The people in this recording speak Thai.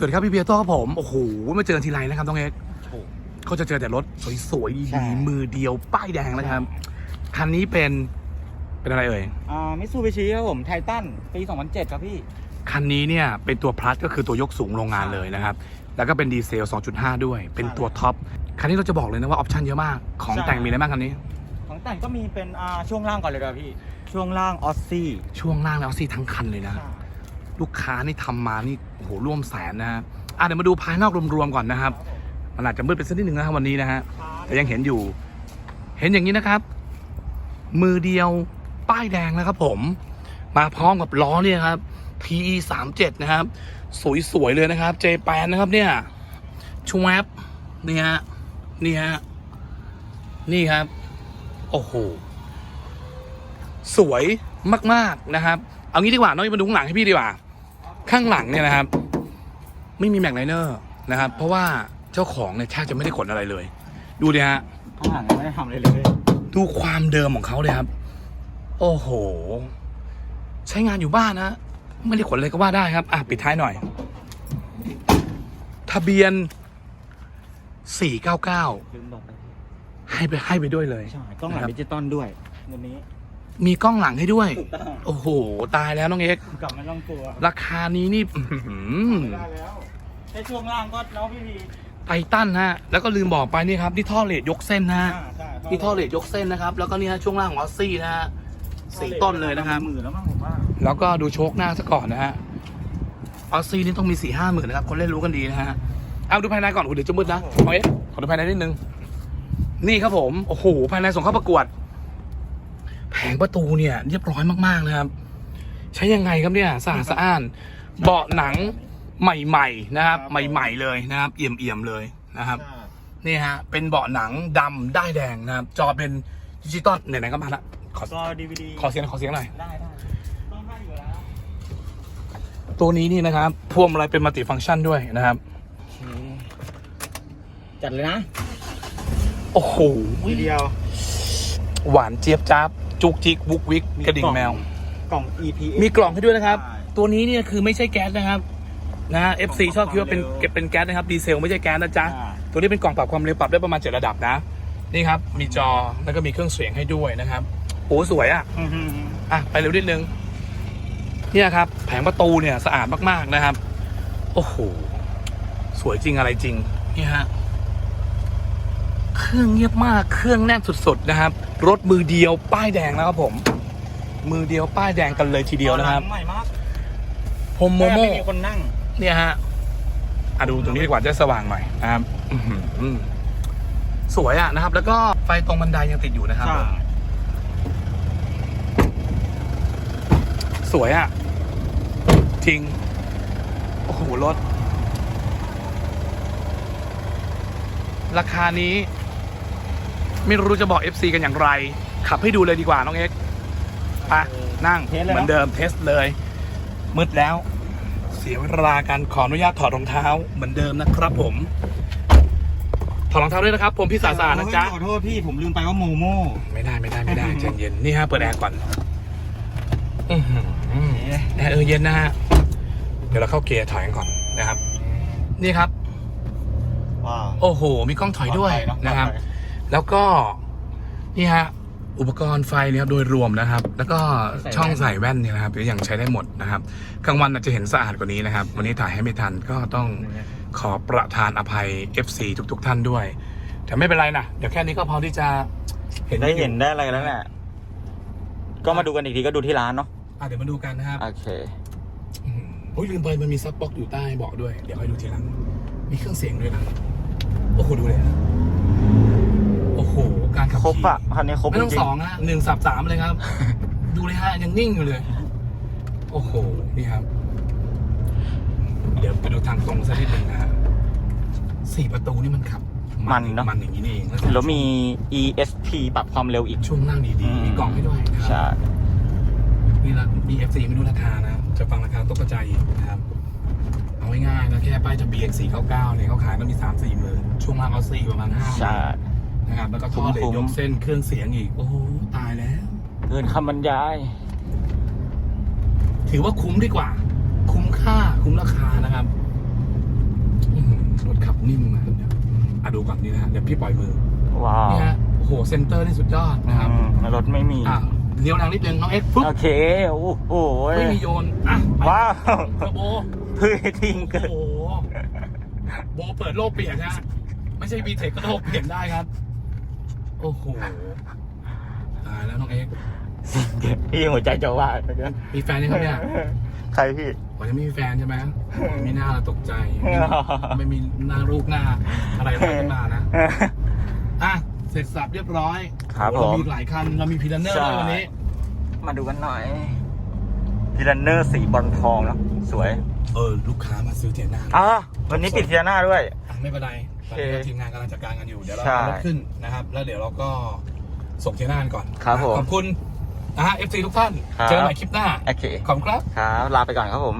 วัสดีครับพี่เบียร์โต้ครับผม โอ้โหมาเจอกันทีไรนะครับน้องเอ็กซ์เขาจะเจอแต่รถสวยใช่ๆดีๆมือเดียวป้ายแดงนะครับ คันนี้เป็นเป็นอะไรเอ่ย อ่ามิตซูบิชิครับผมไททันปี 2007 ครับพี่ คันนี้เนี่ยเป็นตัวพลัสก็คือตัวยกสูงโรงงานเลยนะครับ แล้วก็เป็นดีเซล 2.5 ด้วย เป็นตัวท็อป คันนี้เราจะบอกเลยนะว่าออปชั่นเยอะมาก ของใช่ แต่งมีอะไรบ้างคันนี้ ของแต่งก็มีเป็นอ่าช่วงล่างก่อนเลยครับพี่ ช่วงล่างออสซี่ช่วงล่างแล้วสิทั้งคันเลยนะ ลูกค้านี่ทำมานี่โอ้โหร่วมแสนนะฮะอะเดี๋ยวมาดูภายนอกรวมๆก่อนนะครับมันอาจจะมืดไปสักนิดหนึ่งนะครับวันนี้นะฮะแต่ยังเห็นอยู่ เห็นอย่างนี้นะครับ มือเดียวป้ายแดงนะครับ ผม มาพร้อมกับล้อเนี่ยครับ PE 3 7นะครับ สวยๆเลยนะครับ เจแปนนะครับเนี่ยชวบนี่ฮะนี่ฮะนี่ครับ โอ้โห สวย มาก ๆนะครับ เอางี้ดีกว่าน้องมาดูข้างหลังให้พี่ดีกว่า ข้างหลังเนี่ยนะครับ ไม่มีแม็กไลเนอร์นะครับ เพราะว่าเจ้าของเนี่ยแทบจะไม่ได้ขนอะไรเลย ดูดิฮะข้างหลังยังไม่ได้ทำอะไรเลยดูความเดิมของเขาเลยครับ โอ้โห ใช้งานอยู่บ้านนะไม่ได้ขนอะไรก็ว่าได้ครับ อะปิดท้ายหน่อย ทะเบียน 499 ลืมบอกไปพี่ให้ไปให้ไปด้วยเลยใช่กล้องหลังดิจิตอลด้วยวันนี้ มีกล้องหลังให้ด้วย ถูกต้องโอ้โห ตายแล้วน้องเอ็กซ์กลับไม่ต้องกลัวราคานี้นี่อื้อหือได้แล้วแค่ช่วงล่างก็แล้วพี่พีไททันฮะ แล้วก็ลืมบอกไปนี่ครับที่ท่อเลดยกเส้นนะฮะ อ่าใช่ที่ท่อเลดยกเส้นนะครับ แล้วก็นี่ฮะช่วงล่างของออสซี่นะฮะสี่ต้นเลยนะครับ หมื่นแล้วมั้งผมว่าแล้วก็ดูโชคหน้าซะก่อนนะฮะ ออสซี่นี่ต้องมีสี่ห้าหมื่นนะครับ คนเล่นรู้กันดีนะฮะ เอาดูภายในก่อนโอ้โหเดี๋ยวจะมืดนะเอาเอ๊ะขอดูภายในนิดนึง นี่ครับผม โอ้โห ภายในส่งเข้าประกวด แผงประตูเนี่ย เรียบร้อยมากๆนะครับ ใช้ยังไงครับเนี่ยสะอาดสะอ้าน เบาะหนังใหม่ๆนะครับ ใหม่ๆเลยนะครับเอี่ยมๆเลยนะครับนี่ฮะเป็นเบาะหนังดำได้ายแดงนะครับ จอเป็นดิจิตอลไหนๆก็มาละขอก็ดีวีดีขอเสียงขอเสียงหน่อยได้ได้ต้องให้อยู่แล้วตัวนี้นี่นะครับพวงมาลัยเป็นมัลติฟังก์ชันด้วยนะครับจัดเลยนะ โอ้โหทีเดียว หวานเจี๊ยบจ้าบ จุกจิกวุกวิกกระดิ่งแมว กล่อง EPA มีกล่องให้ด้วยนะครับ ใช่ ตัวนี้เนี่ยคือไม่ใช่แก๊สนะครับนะ FC ชอบคิดว่าเป็นความเร็วเก็บเป็นแก๊สนะครับดีเซลไม่ใช่แก๊สนะจ๊ะ อ่า ตัวนี้เป็นกล่องปรับความเร็วปรับได้ประมาณเจ็ดระดับนะ นี่ครับ มีจอแล้วก็มีเครื่องเสียงให้ด้วยนะครับโอ้สวยอะ อือหืออะ ไปเร็วนิดนึง เนี่ยครับ แผงประตูเนี่ย สะอาดมาก ๆ นะครับ โอ้โห สวยจริงอะไรจริง นี่ฮะเค รื่องเงียบมาก เครื่องแน่นสุดๆนะครับ รถมือเดียวป้ายแดงนะครับผม มือเดียวป้ายแดงกันเลยทีเดียวนะครับใหม่มากโฮมโมโมไม่มีคนนั่ง เนี่ยฮะอะดูตรงนี้ดีกว่าจะสว่างหน่อยนะครับอื้อหือสวยอะนะครับ แล้วก็ไฟตรงบันไดยังติดอยู่นะครับใช่สวยอะจริงโอ้โหรถราคานี้ ไม่รู้จะบอก FC กันอย่างไร ขับให้ดูเลยดีกว่าน้องเอ็กซ์ไปนั่ง เทสเลยเหมือนเนาะเดิมเทสเลย มืดแล้ว เสียเวลาการขออนุญาตถอดรองเท้าเหมือนเดิมนะครับผม ถอดรองเท้าด้วยนะครับ ผมพี่สาสานะจ๊ะ ขอโทษพี่ผมลืมไปว่าโมโม่ ไม่ได้ไม่ได้ไม่ได้ ใจเย็นนี่ฮะเปิดแอร์ก่อนอือหือแอร์เออเย็นนะฮะเดี๋ยวเราเข้าเกียร์ถอยกันก่อนนะครับ นี่ครับ ว้าวโอ้โหมีกล้องถอยด้วยปลอภัเอนะครับ ปลอดภัย แล้วก็นี่ฮะอุปกรณ์ไฟเนี่ยครับโดยรวมนะครับ แล้วก็ใส่แว่นช่องใส่แว่นเนี่ยนะครับยังใช้ได้หมดนะครับกลางวันอาจจะเห็นสะอาดกว่านี้นะครับ วันนี้ถ่ายให้ไม่ทันก็ต้องขอประทานอภัย FC ทุกๆท่านด้วย แต่ไม่เป็นไรนะเดี๋ยวแค่นี้ก็พอที่จะเห็นได้เห็นได้อะไรแล้วแหละก็มาดูกันอีกทีก็ดูที่ร้านเนาะอะเดี๋ยวมาดูกันนะครับโอเคอืมโอ้ยลืมไปมันมีซับบ็อกอยู่ใต้เบาะด้วยเดี๋ยวค่อยดูทีหลังมีเครื่องเสียงด้วยนะโอ้โหดูเลยโอ้โหการขับ ครบขี่อะคันนี้ครบไม่ต้องจริสองฮะหนึ่งสับสามเลยครับ ดูเลยฮะยังนิ่งอยู่เลย โอ้โห นี่ครับ เดี๋ยวไปดูทางตรงสักนิดหนึ่งนะฮะสี่ประตูนี่มันขับมันเนาะมันอย่างนี้นี่เองแล้วมี ESP ปรับความเร็วอีก ช่วงล่างดีอืมๆมีกล่องให้ด้วยนะคใช่รับนี่ละมี FC ไม่รู้ราคานะ จะฟังราคาตกกระจายอีกนะครับ เอาง่ายๆนะ แค่ป้ายทะเบียน499 เนี่ยเขาขายต้องมี3 4หมื่นช่วงล่างเอาสี่ประมาณ5ใช่ นะครับ แล้วก็ท่อเหล็กคุ้มๆยกเส้นเครื่องเสียงอีก โอ้โหตายแล้ว เกินคำบรรยาย ถือว่าคุ้มดีกว่า คุ้มค่าคุ้มราคานะครับขับนิ่มนะเนี่ยอะดูก่อนนี่นะฮะเดี๋ยวพี่ปล่อยมือ ว้าวนี่ฮะโอ้โหเซนเตอร์นี่สุดยอดนะครับอืมรถไม่มีอะเลี้ยวแรงนิดนึงน้องเอ็กซ์ปุ๊บโอเค โอ้โหไม่มีโยนอะไปว้าวเทอร์โบพื้นทิ้งโอ้เกินโหโบเปิดโลกเปลี่ยนฮะไม่ใช่บีเทคก็โลกเปลี่ยนได้ครับ โอ้โห ตายแล้วน้องเอ็กซ์พี่หัวใจจะวายมีแฟนยังครับเนี่ยใครพี่วันนี้ไม่มีแฟนใช่ไหมมีหน้าเราตกใจ ไม่มีหน้ารูปหน้า อะไรลอยขึ้นมานะ อะ เสร็จสับเรียบร้อยครับเราผมมีอีกหลายคัน เรามีพีลันเนอร์ใช่ด้วยวันนี้ มาดูกันหน่อยพีรันเนอร์สีบอลทองเนาะสวย เออ ลูกค้ามาซื้อเทียน่าอะวันนี้ปิดเทียน่าด้วย อะไม่เป็นไร ตอนนี้โอเคก็ทีมงานกำลังจัดการกันอยู่ เดี๋ยวเราใช่เอารถขึ้นนะครับ แล้วเดี๋ยวเราก็ส่งเทียน่ากันก่อนครับผม ขอบคุณนะฮะ FC ทุกท่าน ครับ เจอกันใหม่คลิปหน้า โอเคขอบคุณครับ ครับ ลาไปก่อนครับผม